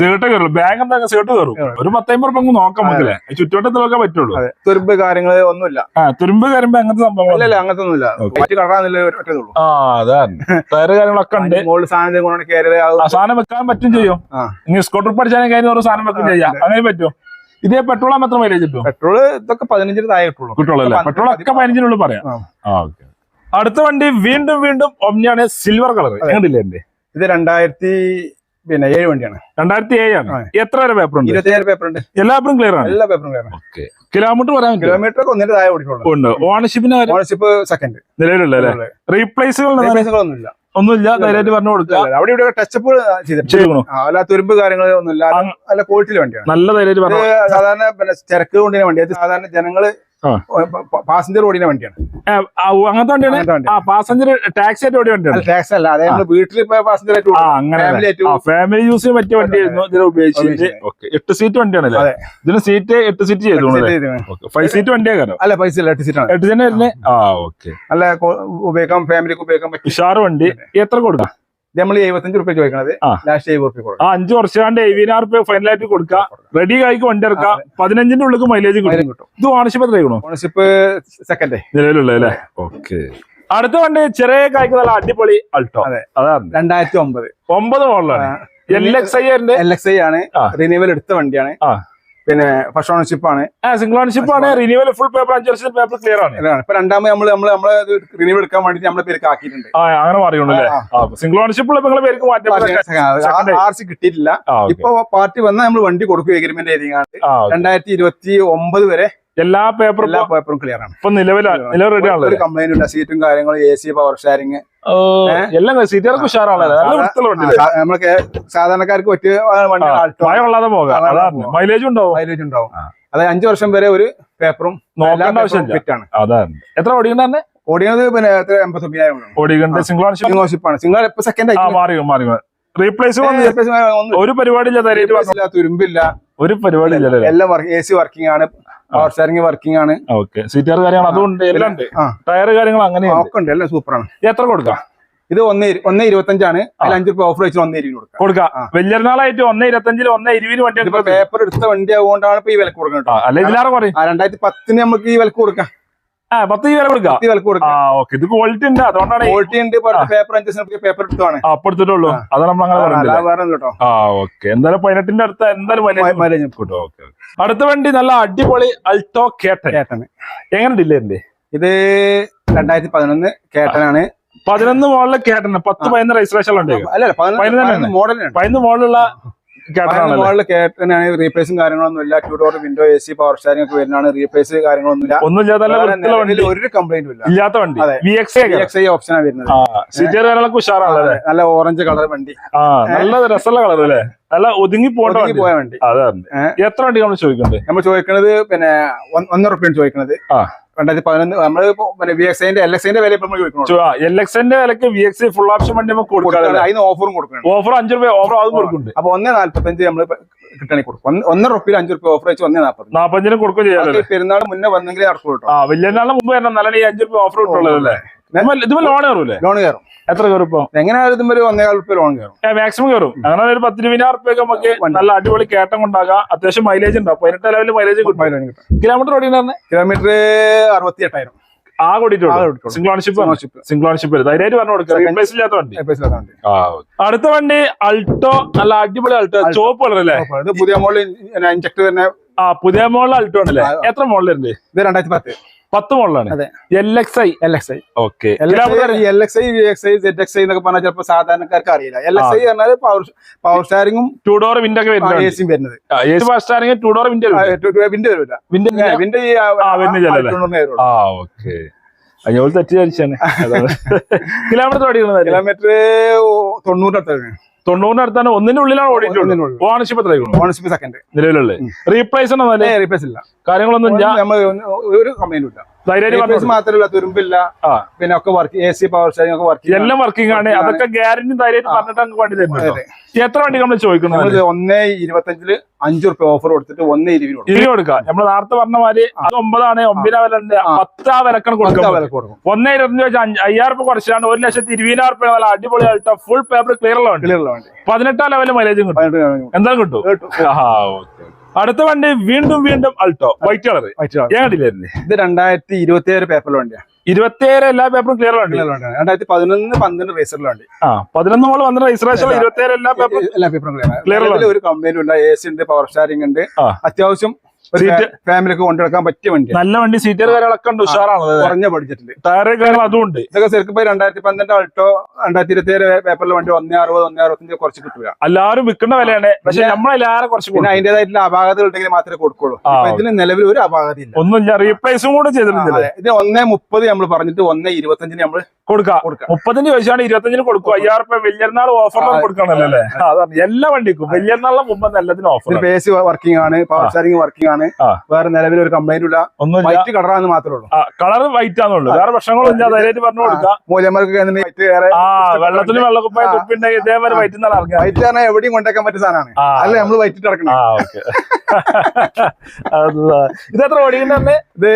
സീട്ട് ബാങ്ക് എന്താ സീട്ട് കയറും. ഒരു പത്തമ്പത് റുപ്യ നോക്കാം നമുക്കല്ലേ ചുറ്റുവട്ടത്ത് നോക്കാൻ പറ്റുള്ളൂ. തുരുമ്പ് കാര്യങ്ങൾ ഒന്നുമില്ല. തുരുമ്പ് കയറുമ്പോ അങ്ങനത്തെ സംഭവം അല്ലല്ല അങ്ങനത്തെ ഒന്നുമില്ല മറ്റു കടറാന്നില്ല ഒറ്റതുള്ളൂ ആ അതാണ്. കാര്യങ്ങളൊക്കെ ഉണ്ട്. മുകളിൽ സാധനം കൊണ്ടാണ് കയറി ആ സാധനം വെക്കാൻ പറ്റും ചെയ്യും. ഇനി സ്കൂട്ടർ പഠിച്ചാലും കാര്യം ഒരു സാധനം വെക്കും ചെയ്യാം. അങ്ങനെ പറ്റും ഇതേ പെട്രോൾ മാത്രം മൈലേജ് കിട്ടും പെട്രോൾ ഇതൊക്കെ പതിനഞ്ചിന് താഴെ കിട്ടുള്ളൂ. കിട്ടുള്ളൂ അല്ലേ? പെട്രോൾ ഒക്കെ പതിനഞ്ചിനുള്ളിൽ പറയാം. ഓക്കെ. അടുത്ത വണ്ടി വീണ്ടും വീണ്ടും ഒമ്നിയാണ് സിൽവർ കളർ കണ്ടില്ലേ എന്റെ ഇത് രണ്ടായിരത്തി പിന്നെ ഏഴ് വണ്ടിയാണ്. രണ്ടായിരത്തി ഏഴാണ് ആണ് എത്ര വരെ പേപ്പർ ഉണ്ട്? ഇരുപത്തിയേഴ് പേപ്പർ ഉണ്ട്. എല്ലാ പേപ്പറും ക്ലിയർ ആണ്? എല്ലാ പേപ്പറും ക്ലിയർ ഓക്കെ. കിലോമീറ്റർ പറയാൻ കിലോമീറ്റർ ഒന്നിന്റെ താഴെ ഓടിക്കുള്ളൂ ഉണ്ട്. ഓണർഷിപ്പിന് ഓണർഷിപ്പ് സെക്കൻഡ് നിലവിലുള്ള റീപ്ലേസുകൾ ലൈസൻസുകളൊന്നുമില്ല ഒന്നുമില്ല ധൈര്യമായിട്ട് പറഞ്ഞു കൊടുക്കുക. അവിടെ ഇവിടെ ടച്ചപ്പ് ചെയ്തിട്ടുണ്ട്. അല്ല തുരുമ്പ് കാര്യങ്ങൾ ഒന്നുമില്ല. നല്ല ക്വാളിറ്റിയിലെ വണ്ടിയാണ്. നല്ല ധൈര്യമായിട്ട് പറഞ്ഞു സാധാരണ പിന്നെ തിരക്ക് കൊണ്ടിന് വണ്ടി അത് സാധാരണ ജനങ്ങൾ. പാസഞ്ചർ ഓടിയ വണ്ടിയാണ്. അങ്ങനത്തെ വണ്ടിയാണ്? ആ പാസഞ്ചർ ടാക്സി ആയിട്ട് ഓടിയ വണ്ടിയാണ്. ടാക്സി അല്ല. അതായത് വീട്ടിൽ പാസഞ്ചർ ആയിട്ട്. അങ്ങനെ ഫാമിലി യൂസിന് പറ്റിയ വണ്ടിയായിരുന്നു ഇതിനെ ഉപയോഗിച്ചത്. എട്ട് സീറ്റ് വണ്ടിയാണല്ലേ? അതെ. ഇതിന് സീറ്റ് എട്ട് സീറ്റ് ചെയ്തു. ഫൈവ് സീറ്റ് വണ്ടിയാകാരോ അല്ല പൈസ സീറ്റ് എട്ട് സീറ്റ് എട്ട് തന്നെ വരുന്നേ? ആ. ഓക്കെ. അല്ല ഉപയോഗിക്കാം ഫാമിലിക്ക് ഉപയോഗിക്കാൻ പറ്റും ഉഷാറ് വണ്ടി. എത്ര കൊടുക്കാം? നമ്മൾ എഴുപത്തഞ്ച് റുപ്യ ചോദിക്കണത് ലാസ്റ്റ് എഴുപത് റുപ്യ കൊടുക്കും അഞ്ച് വർഷാണ്ട് എഴുപതിനായിരം റുപ്യ ഫൈനലായിട്ട് കൊടുക്കാം. റെഡി ആയിക്ക് വണ്ടി ഇറക്കാം പതിനഞ്ചിന്റെ ഉള്ളിൽ മൈലേജ് കിട്ടും. ഇത് ഓണർഷിപ്പ് എത്ര ആയിക്കണോ ഓണർഷിപ്പ് സെക്കൻഡ് നിലവിലുള്ള അല്ലേ? ഓക്കെ. അടുത്ത വണ്ടി ചെറിയ കായ്ക്ക് നല്ല അടിപൊളി അൾട്ടോ. അതെ. അതാണ്. രണ്ടായിരത്തി ഒമ്പത്. ഒമ്പത് മോഡലാണ് L X I L X I ആണ്. റിന്യൂവൽ എടുത്ത വണ്ടിയാണ്. പിന്നെ ഫസ്റ്റ് ഓണർഷിപ്പ് ആണ്. സിംഗിൾ ഓണർഷിപ്പ് ആണ്. റിന്യൂവൽ ഫുൾ പേപ്പർ അഞ്ചർഷിപ്പ് വർഷത്തെ പേപ്പർ ക്ലിയർ ആണ്. ഇപ്പൊ രണ്ടാമത് നമ്മൾ നമ്മൾ നമ്മളെ റിന്യൂവൽ എടുക്കാൻ വേണ്ടി നമ്മളെ പേര് ആക്കിയിട്ടുണ്ട് അങ്ങനെ പറയുള്ളൂ സിംഗിൾ ഓണർഷിപ്പ് ഉള്ള നിങ്ങളെ പേർക്ക് മാറ്റം Second. ആർ സി കിട്ടിയിട്ടില്ല. ഇപ്പൊ പാർട്ടി വന്നാൽ നമ്മൾ വണ്ടി കൊടുക്കും എഗ്രിമെന്റ് എഴുതിയാണ് രണ്ടായിരത്തി ഇരുപത്തി ഒമ്പത് വരെ എല്ലാ പേപ്പറും എല്ലാ പേപ്പറും ക്ലിയർ ആണ്. ഇപ്പൊ നിലവിലാണ് നിലവിൽ റെഡി ആണല്ലോ കംപ്ലൈന്റ് ഇല്ല സീറ്റും കാര്യങ്ങളും എ സി പവർ ഷെയറിങ് എല്ലാം സീറ്റുകൾക്ക് ഉഷാറാണല്ലോ. നല്ല വൃത്തിയുള്ള വണ്ടി നമ്മളെ സാധാരണക്കാർക്ക് പറ്റിയ വണ്ടിയാണ് ആൾട്ടോ മഴ കൊള്ളാതെ പോകാം. മൈലേജ് ഉണ്ടാവും. മൈലേജ് ഉണ്ടാവും. അതായത് അഞ്ചു വർഷം വരെ ഒരു പേപ്പറും നോക്കേണ്ട ആവശ്യമില്ല. അതാണ്. എത്ര ഓടിക്കണ്ടേ ഓടിയത് പിന്നെ എത്ര? എൺപത്തൊമ്പതിനായിരം ഓടിക്കണ്ട്. സിംഗിൾ ഓണർഷിപ്പ് ആണ്. സിംഗിൾ ഇപ്പൊ സെക്കൻഡ് ആയി മാറി മാറി റീപ്ലേസ് ഒരു പരിപാടി ഇല്ല ധൈര്യമായിട്ട് പറഞ്ഞോ. തുരുമ്പില്ല. ഒരു പരിപാടി ഇല്ല എല്ലാം എ സി വർക്കിംഗ് ആണ്. പവർ ഷെയറിംഗ് വർക്കിംഗ് ആണ്. ഓക്കെ സീറ്റർ കാര്യങ്ങൾ അതുകൊണ്ട് എല്ലാം ഉണ്ട്. ടയർ കാര്യങ്ങൾ അങ്ങനെ ഒക്കെ ഉണ്ട്. എല്ലാം സൂപ്പറാണ് എത്ര കൊടുക്കാം? ഇത് ഒന്ന് ഒന്ന് ഇരുപത്തഞ്ചാണ് അതിൽ അഞ്ച് രൂപ ഓഫർ വെച്ച് ഒന്ന് ഇരുപത് കൊടുക്കാം. കൊടുക്കാം. വലിയൊരുനാളായിട്ട് ഒന്ന് ഇരുപത്തഞ്ചിൽ ഒന്ന് ഇരുപതിന് വണ്ടി പേപ്പർ എടുത്ത വണ്ടി ആവുകൊണ്ടാണ് ഇപ്പൊ ഈ വിലക്ക് കൊടുക്കുന്നത് രണ്ടായിരത്തി പത്തിന് നമുക്ക് ഈ വിലക്ക് കൊടുക്കാം. പത്ത് ഈ വില കൊടുക്കാം. ഈ വിലക്ക് ആ കൊടുക്കാം ഓക്കെ ഇത് ക്വാളിറ്റി ഉണ്ട്. അതുകൊണ്ടാണ് ക്വാളിറ്റി ഉണ്ട് പേപ്പർ അഞ്ച് അപ്പൊ എടുത്തിട്ടുള്ളൂ. അതാണ് നമ്മൾ അങ്ങനെ കേട്ടോ. ആ ഓക്കെ എന്തായാലും പതിനെട്ടിന്റെ അടുത്ത് എന്തായാലും ഓക്കെ വണ്ടി നല്ല അടിപൊളി അൾട്ടോ കേട്ടൻ എങ്ങനെ ഡില്ലേ ഇത് രണ്ടായിരത്തി പതിനൊന്ന് കേട്ടനാണ് പതിനൊന്ന് മോളിലെ കേട്ടൻ പത്ത് പതിനൊന്ന് രജിസ്ട്രേഷൻ ഉണ്ട് അല്ല പതിനൊന്ന് മോളിലുള്ള മോഡൽ കേട്ടനാണ് റീപ്ലേസും കാര്യങ്ങളൊന്നും ഇല്ല. Two door window A C power sharing ഒക്കെ വരുന്നതാണ് റീപ്ലേസ് കാര്യങ്ങളൊന്നും ഇല്ല. ഒന്നുമില്ല ഒരു കംപ്ലൈന്റും ഇല്ല. ഇല്ലാത്ത വണ്ടി. അതെ. വി എക്സ് ഐ ഓപ്ഷനാണ് വരുന്നത്. ഉഷാറാണല്ലേ? നല്ല ഓറഞ്ച് കളർ വണ്ടി. നല്ല രസമുള്ള കളർ അല്ലേ? നല്ല ഒതുങ്ങി പോണ്ട വണ്ടി. പോയ വണ്ടി. അതാണ് എത്ര വണ്ടി നമ്മൾ ചോദിക്കുന്നത് നമ്മൾ ചോദിക്കുന്നത് പിന്നെ ഒന്ന്- ഒന്നര ഉറുപ്പിയാണ് ചോദിക്കുന്നത് രണ്ടായിരത്തി പതിനൊന്ന് വി എക്സ് എൽ വില എൽ എക്സിന്റെ വിലക്ക് വി എക്സ് ഫുൾ ഓപ്ഷൻ വണ്ടി നമുക്ക് കൊടുക്കാറില്ല. അതിന് ഓഫറും കൊടുക്കണം ഓഫർ അഞ്ചു രൂപ ഓഫർ അതും കൊടുക്കുന്നുണ്ട്. അപ്പൊ ഒന്നേ നാല്പത്തഞ്ച് നമ്മൾ കിട്ടണേ കൊടുക്കും. ഒന്ന്- ഒന്നര റുപ്യ അഞ്ചു റുപ്യ ഓഫർ വെച്ച് ഒന്നേ നാപ്പത് നാപ്പഞ്ചിന് കൊടുക്കുകയും ചെയ്യാം പെരുന്നാൾ മുന്നേ വന്നെങ്കിലേ നടക്കുള്ളൂ വലിയ നാളിന് മുമ്പ് തന്നെ നല്ല അഞ്ചു രൂപ ഓഫർ കിട്ടുള്ളൂ അല്ലേ? ലോൺ കയറൂലേ? ലോൺ കയറും. എത്ര കയറും ഇപ്പൊ എങ്ങനെയായാലും ഒരു ഒന്നേകാൽ റുപ്യ ലോൺ കയറും. മാക്സിമം കയറും. അങ്ങനെ ഒരു പത്ത് ഇരുപതിനായിരം റുപ്യൊക്കെ നമുക്ക് നല്ല അടിപൊളി കേട്ടം കൊണ്ടാകാം അത്യാവശ്യം മൈലേജ് ഉണ്ടാവും പതിനെട്ട് ലെവലിൽ മൈലേജ് കിട്ടും. കിലോമീറ്റർ ഓടിയാണ് കിലോമീറ്റർ അറുപത്തി എട്ടായിരം ആ കൂടിയിട്ടുള്ളൂ. സിംഗിൾ ഓൺഷിപ്പ് സിംഗിൾ ഓൺഷിപ്പ് ധൈര്യമായിട്ട് പറഞ്ഞു കൊടുക്കുക റീപ്ലേസ് ഇല്ലാത്ത വണ്ടി. വണ്ടി. അടുത്ത വണ്ടി അൾട്ടോ നല്ല അടിപൊളി അൾട്ടോ. ചോപ്പ് കളർ അല്ലേ പുതിയ മോഡൽ ഇഞ്ചക്ട് തന്നെ ആ പുതിയ മോഡൽ അൾട്ടോ ആണല്ലേ. എത്ര മോളിലുണ്ട് ഇത് രണ്ടായിരത്തി പത്ത്. പത്ത് മോഡലാണ്. അതെ. L X I L X I okay L X I V X I Z X I എന്നൊക്കെ പറഞ്ഞാൽ ചിലപ്പോൾ സാധാരണക്കാർക്ക് അറിയില്ല. എൽ എക്സ് ഐ പറഞ്ഞാൽ പവർ പവർ സ്റ്റാരിങ്ങും ടൂ ഡോർ വിൻഡോ ഒക്കെ വരുന്നത്. വരുന്നുണ്ട് സിയും വരുന്നത്. Power steering two door window window വരില്ല വിൻഡോ വിൻഡോ ആ, ഓക്കെ അഞ്ഞോൾ തെറ്റിദ്ധരിച്ചാണ്. കിലോമീറ്റർ കിലോമീറ്റർ തൊണ്ണൂറിനടുത്ത് തൊണ്ണൂറിന് അടുത്താണ് ഒന്നിനുള്ളിലാണ് ഓടിയിട്ടുള്ളത്. ഓണർഷിപ്പ് എത്രയായിരുന്നു ഓണർഷിപ്പ് സെക്കൻഡ് നിലവിലുള്ളത്. റീപ്ലേസ് റീപ്ലേസ് ഇല്ല. കാര്യങ്ങളൊന്നും ഒരു ഇല്ല. മാത്രമല്ല തുരുമ്പില്ല. പിന്നെ ഒക്കെ വർക്ക് എ സി പവർ ഒക്കെ വർക്ക് എല്ലാം വർക്കിംഗ് ആണ്. അതൊക്കെ ഗ്യാരണ്ടി പറഞ്ഞിട്ട് അങ്ങ് വണ്ടി തരുന്നുണ്ട്. എത്ര വണ്ടി നമ്മൾ ചോദിക്കുന്നത് നമ്മൾ ഒന്നേ ഇരുപത്തഞ്ചിൽ അഞ്ചു റുപ്യ ഓഫർ കൊടുത്തിട്ട് ഒന്നേ ഇരുപത് ഇരുപത് കൊടുക്കാം നമ്മൾ നേരത്തെ പറഞ്ഞ മാതിരി അത് ഒമ്പതാണ് ഒമ്പതിനാ വില ഉണ്ട്. പത്താ വിലക്കാണ് കൊടുക്കാം. ഒന്നേ ഇരുപത്തഞ്ച് വെച്ചാൽ അയ്യായിരം രൂപ കുറച്ചാണ് ഒരു ലക്ഷത്തി ഇരുപതിനായിരം റുപ്യ നല്ല അടിപൊളി ആയിട്ട് ഫുൾ പേപ്പർ ക്ലിയർ ഉള്ള വണ്ടി. ക്ലിയർ ഉള്ള വണ്ടി. പതിനെട്ടാം ലെവലിൽ മൈലേജും കിട്ടും. എന്തായാലും കിട്ടും. അടുത്ത വണ്ടി വീണ്ടും വീണ്ടും Alto white colour white colour. ഏകടില്ലായിരുന്നു ഇത് രണ്ടായിരത്തി ഇരുപത്തി ഏഴ് പേപ്പറിലെ വണ്ടിയാണ് ഇരുപത്തിയേഴ് എല്ലാ പേപ്പറും ക്ലിയർ വണ്ടിയാണ് രണ്ടായിരത്തി പതിനൊന്ന് പന്ത്രണ്ട് റേസറിലുണ്ട് ആ പതിനൊന്ന് മോൾ വന്ന റേസറേഷൻ ഇരുപത്തിയേഴ് എല്ലാ പേപ്പറും എല്ലാ പേപ്പറും ക്ലിയർ ഒരു കമ്പനി ഇല്ല എ സി ഉണ്ട് പവർ സ്റ്റാരിംഗ് ഉണ്ട്. അത്യാവശ്യം ഫാമിലിക്ക് കൊണ്ടുനടക്കാൻ പറ്റിയ വണ്ടി നല്ല വണ്ടി സീറ്റർ കാര്യങ്ങളൊക്കെ ഉണ്ട് ഉഷാറാണ് കുറഞ്ഞ ബഡ്ജറ്റിൽ ടയർ കാര്യങ്ങൾ അതും ഉണ്ട്. ഇതൊക്കെ ശരിക്കും പോയി രണ്ടായിരത്തി പന്ത്രണ്ട് അൾട്ടോ രണ്ടായിരത്തി ഇരുപത്തി ഏഴ് പേപ്പറിലെ വണ്ടി ഒന്നേ അറുപത് ഒന്നേ അറുപത്തഞ്ച് കുറച്ച് കിട്ടുക എല്ലാവരും വിൽക്കുന്ന വിലയാണ്. പക്ഷെ നമ്മളെല്ലാരും കുറച്ച് പിന്നെ. അതിന്റേതായിട്ടുള്ള അപാകതകൾ ഉണ്ടെങ്കിൽ മാത്രമേ കൊടുക്കുള്ളൂ. ഇതിന് നിലവിൽ ഒരു അപാകത ഇല്ല ഒന്നും ഞാൻ റീപ്ലേസും കൂടെ ചെയ്തിട്ടുണ്ട് ഇത് ഒന്നേ മുപ്പത് നമ്മൾ പറഞ്ഞിട്ട് ഒന്നേ ഇരുപത്തഞ്ചിന് നമ്മൾ കൊടുക്കാം. കൊടുക്കാം. മുപ്പത്തഞ്ച് വയസ്സാണ് ഇരുപത്തഞ്ചിന് കൊടുക്കും. അയ്യായിരം റുപ്യ വലിയനാൾ ഓഫറിലും കൊടുക്കണല്ലോ അല്ലേ? അതാണ് എല്ലാ വണ്ടിക്കും. വലിയൊരുനാളിന് മുമ്പ് എല്ലാത്തിനും ഓഫർ ബേസ് വർക്കിംഗ് ആണ് പവർ സ്റ്റാരിംഗ് വർക്കിംഗ് ആണ് ആണ്. വേറെ നിലവിൽ ഒരു കംപ്ലൈന്റ് ഇല്ല വൈറ്റ് കളറാന്ന് മാത്രമേ ഉള്ളൂ കളർ വൈറ്റ് ആണുള്ളൂ വേറെ പ്രശ്നങ്ങളും ഇല്ല. ധൈര്യമായിട്ട് പറഞ്ഞു കൊടുക്കാം. മൂല്യന്മാർക്ക് വെള്ളത്തിന് വെള്ളക്കുപ്പായ വൈറ്റ് വൈറ്റ് പറഞ്ഞാൽ എവിടെയും കൊണ്ടേക്കാൻ പറ്റിയ സാധനമാണ്. അല്ല നമ്മൾ വൈറ്റ് ഇറക്കണം. ഇത് എത്ര ഓടിക്കുന്നുണ്ട് ഇത്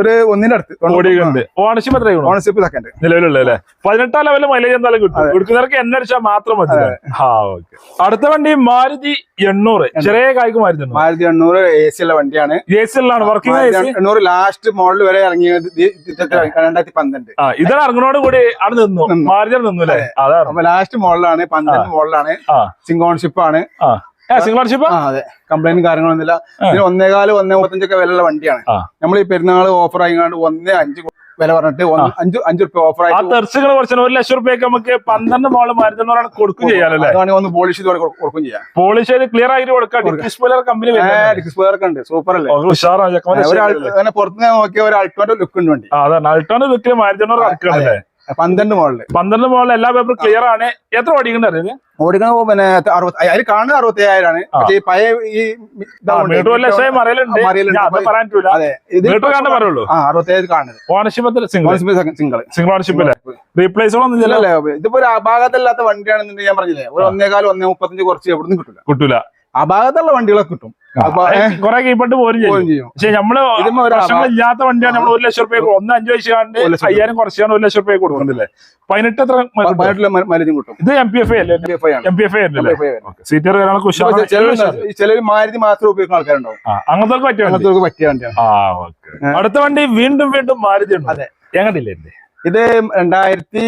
ഒരു ഒന്നിന്റെ അടുത്ത് ഓടിയുണ്ട് ഓണർഷിപ്പ് എത്ര ഓണർഷിപ്പ് സെക്കൻഡ് നിലവിലുള്ള അല്ലേ? പതിനെട്ടാം ലെവലിൽ മൈലേജ് എന്തായാലും കിട്ടും. എടുക്കുന്നവർക്ക് എണ്ണ അടിച്ചാൽ മാത്രം മതി ആ ഓക്കെ അടുത്ത വണ്ടി മാരുതി എണ്ണൂറ്. ചെറിയ കായ്ക്ക് മാരുതി മാരുതി എണ്ണൂറ് എ സി ഉള്ള വണ്ടിയാണ്. എ സി ഉള്ളതാണ് വർക്കിംഗ് എണ്ണൂറ് ലാസ്റ്റ് മോഡൽ വരെ ഇറങ്ങിയത് രണ്ടായിരത്തി പന്ത്രണ്ട്. ഇതാണ് ഇറങ്ങുന്നോട് കൂടി അവിടെ നിന്നു. മാരുതി നിന്നു അല്ലേ? അതാണ്. ലാസ്റ്റ് മോഡലാണ് പന്ത്രണ്ട് മോഡലാണ് സിംഗ് ഓൺഷിപ്പ് ആണ്. സിംഗിൾ ഓണർഷിപ്പ് അതെ. കംപ്ലൈന്റ് കാര്യങ്ങളൊന്നുമില്ല. ഇതിന് ഒന്നേകാൽ ഒന്നേ മുപ്പത്തഞ്ചൊക്കെ വിലയുള്ള വണ്ടിയാണ്. നമ്മൾ ഈ പെരുന്നാൾ ഓഫർ ആയിക്കാണ്ട് ഒന്നേ അഞ്ച് വില പറഞ്ഞിട്ട് അഞ്ചു അഞ്ച് റുപ്യ ഓഫർ ആയിട്ട് തെർച്ചുകൾ കുറച്ച് ഒരു ലക്ഷം റുപ്യക്ക് നമുക്ക് പന്ത്രണ്ട് മോൾ മരുന്നോടാണ് കൊടുക്കും ചെയ്യാനല്ലേ അതാണ് ഒന്ന് പോളിഷ് ചെയ്ത് കൊടുക്കും ചെയ്യാം. പോളിഷ് ചെയ്ത് ക്ലിയർ ആയിട്ട് കൊടുക്കാം. കമ്പനി ഒക്കെ ഉണ്ട്. സൂപ്പർ അല്ലേ? ഉഷാറാണ്. പുറത്തുനിന്ന് നോക്കിയ ഒരു അൾട്ടോന്റെ ലുക്ക് ഉണ്ട് വണ്ടി. അതാണ്. അൾട്ടോണ് വിൽക്കുക മാരുതി എണ്ണൂറ് ഇറക്കുകയാണല്ലേ പന്ത്രണ്ട് മോഡൽ. പന്ത്രണ്ട് മോഡൽ എല്ലാ പേപ്പറും ക്ലിയർ ആണ്. എത്ര ഓടിക്കണ്ടത് ഓടിക്കണ പിന്നെ അതിൽ കാണുന്നത് അറുപത്തി അയ്യായിരമാണ് പക്ഷേ ഈ പഴയ ഈ ഇതിപ്പോ ഒരു അഭാഗത്തല്ലാത്ത വണ്ടിയാണെന്നുണ്ടെങ്കിൽ ഞാൻ പറഞ്ഞില്ലേ ഒരു ഒന്നേകാലം ഒന്നേ മുപ്പത്തഞ്ച് കുറച്ച് എവിടെ നിന്നും കിട്ടൂല. കിട്ടില്ല കിട്ടൂല ഭാഗത്തുള്ള വണ്ടികളൊക്കെ കിട്ടും കൊറേ കീപ്പട്ട് പോരും ചെയ്യും. പക്ഷെ നമ്മൾ ഇല്ലാത്ത വണ്ടിയാണ് നമ്മൾ ഒരു ലക്ഷം റുപ്യ ഒന്ന് അഞ്ചു വയസ്സ് കാണ്ട് ഒരു ലക്ഷം അയ്യായിരം കുറച്ചാണ് ഒരു ലക്ഷം റുപ്യ കൊടുക്കുന്നില്ലേ പതിനെട്ട് എത്ര മൈലേജും കിട്ടും. ഇത് എം പി എഫ് അല്ലേ. M P F. സീറ്റർ ചിലര് മാരുതി മാത്രം ഉപയോഗിക്കുന്ന ആൾക്കാരുണ്ടാവും. ആ, അങ്ങനത്തെ പറ്റിയ അങ്ങനത്തെ പറ്റിയ വണ്ടിയാണ്. ആ അടുത്ത വണ്ടി വീണ്ടും വീണ്ടും മാരുതി ഉണ്ട് അതെ. എങ്ങനെയില്ലേ ഇത്? രണ്ടായിരത്തി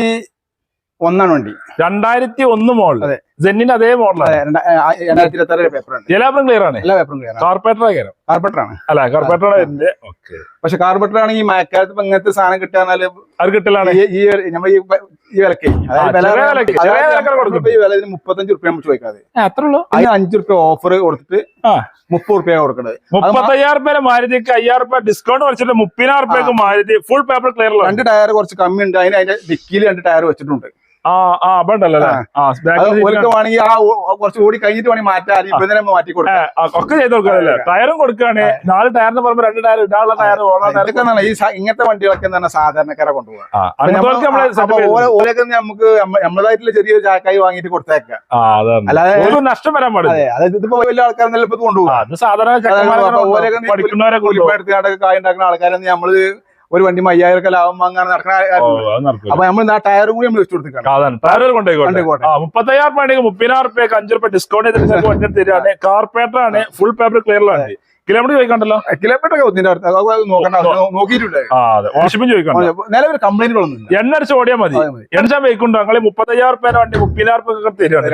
ഒന്നാണ് വണ്ടി. രണ്ടായിരത്തി ഒന്ന് മോളിൽ അതെ. ജെന്നിന്റെ അതേ മോഡലാണ് അതെ രണ്ടാ- ആ, രണ്ടായിരത്തി ഇരുപത്തി ആറ് പേപ്പർ ഉണ്ട് എല്ലാവരും ക്ലിയർ ആണ്? എല്ലാ പേപ്പറും ക്ലിയർ കാർപ്പറേറ്റർ ആകാരം കാർബറ്റർ ആണ്. അല്ല കാർപ്പറേറ്റർ വരുന്നത് ഓക്കെ പക്ഷെ കാർബറ്റർ ആണെങ്കിൽ മഴക്കാലത്ത് ഇപ്പൊ ഇങ്ങനത്തെ സാധനം കിട്ടാന്നാൽ അത് കിട്ടലാണ്. ഈ ഈ നമ്മൾ ഈ വ- ഈ വിലക്ക്. അതായത് വില ചെറിയ വിലക്ക്, ചെറിയ അതായത് വിലക്കാണ് കൊടുക്കുന്നത്. നമ്മളിപ്പോ ഈ വില ഇതിന് മുപ്പത്തഞ്ച് റുപ്യ നമ്മൾ ചോദിക്കാതെ. അത്ര ഉള്ളൂ. അതിന് അഞ്ച് റുപ്യ ഓഫർ കൊടുത്തിട്ട് ആ. മുപ്പത് റുപ്യ കൊടുക്കുന്നത് മുപ്പത്തയ്യായിരം രൂപ മാരുതിക്ക് അയ്യായിരം രൂപ ഡിസ്കൗണ്ട് കുറച്ചിട്ട് മുപ്പതിനായിരം രൂപയ്ക്ക് മാരുതി ഫുൾ പേപ്പർ ക്ലിയർ രണ്ട് ടയർ കുറച്ച് കമ്മി ഉണ്ട് അതിന് അതിന്റെ ഡിക്കിയിൽ രണ്ട് ടയർ വെച്ചിട്ടുണ്ട്. ആ ആ കുറച്ച് ഓടി കഴിഞ്ഞിട്ട് വേണമെങ്കിൽ മാറ്റാൻ ഇപ്പൊ തന്നെ മാറ്റി കൊടുക്കാം. ഒക്കെ ചെയ്ത് കൊടുക്കാനല്ലേ ടയറും കൊടുക്കാണ് നാല് ടയറിന് പറയുമ്പോൾ രണ്ട് ടയർ ഇടാനുള്ള ടയർ ഓടാൻ ഈ ഇങ്ങനത്തെ വണ്ടികളൊക്കെ തന്നെ സാധാരണക്കാരെ കൊണ്ടുപോകാം ഓലൊക്കെ നമുക്ക് നമ്മ- നമ്മളതായിട്ടുള്ള ചെറിയൊരു ചാക്കായി വാങ്ങിട്ട് കൊടുത്തേക്കാം. അല്ലാതെ നഷ്ടം വരാൻ പാടില്ല. അതെ അതായത് ഇതിപ്പോ വലിയ ആൾക്കാരെന്നല്ല ഇപ്പൊ കൊണ്ടുപോകും സാധാരണ കൊണ്ടുപോകും. പഠിക്കുന്നവരെ കൊണ്ടുപോകും. കൂലിപ്പണിയെടുത്ത് കായ ഉണ്ടാക്കുന്ന ആൾക്കാരെന്ന് നമ്മൾ ഒരു വണ്ടി അയ്യായിരം ലാഭം വാങ്ങാൻ നടക്കണ. അപ്പൊ നമ്മൾ ആ ടയറും കൂടി നമ്മൾ വെച്ച് ടയർ. ആ മുപ്പത്തയ്യായിരം രൂപ മുപ്പതിനായിരം രൂപയ്ക്ക് അഞ്ചു രൂപ ഡിസ്കൗണ്ട് ചെയ്തിട്ട് വണ്ടി തരാണ് കാർപ്പറേറ്റർ ആണ്. ഫുൾ പേപ്പർ ക്ലിയറിലാണ് കിലോമീറ്റർ ചോദിക്കണ്ടല്ലോ? കിലോമീറ്റർ ഒക്കെ ഒന്നിന്റെ അടുത്ത്. നോക്കണ്ട നിലവിൽ കംപ്ലൈന്റുകളൊന്നും ഇല്ല എണ്ണ അടിച്ച് ഓടിയാൽ മതി. എണ്ണ വെക്കുണ്ടോ ഞങ്ങൾ മുപ്പത്തയ്യായിരം റുപ്യ വണ്ടി മുപ്പതിനായിരം റുപ്യ തരുവാണ്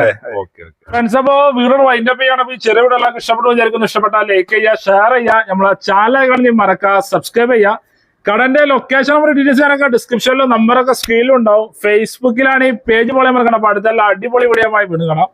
ഫ്രണ്ട്സ് അപ്പോ വീഡിയോ വൈൻഡ് അപ്പ് ചെയ്യണം. ഈ വീഡിയോ എല്ലാവർക്കും ഇഷ്ടപ്പെട്ടു വിചാരിക്കുന്നു. ഇഷ്ടപ്പെട്ടാൽ ലൈക്ക് ചെയ്യുക ഷെയർ ചെയ്യുക. നമ്മളെ ചാനൽ കാണി മറക്കുക സബ്സ്ക്രൈബ് ചെയ്യുക. കടന്റെ ലൊക്കേഷൻ നമ്പർ ഡീറ്റെയിൽസ് ഞാനൊക്കെ ഡിസ്ക്രിപ്ഷനിലും നമ്പറൊക്കെ സ്ക്രീനിലും ഉണ്ടാവും. ഫേസ്ബുക്കിലാണ് ഈ പേജ് പോലെ മറക്കണം. അപ്പൊ അടുത്തല്ല അടിപൊളി വീഡിയോ വീണ്ടും കാണാം.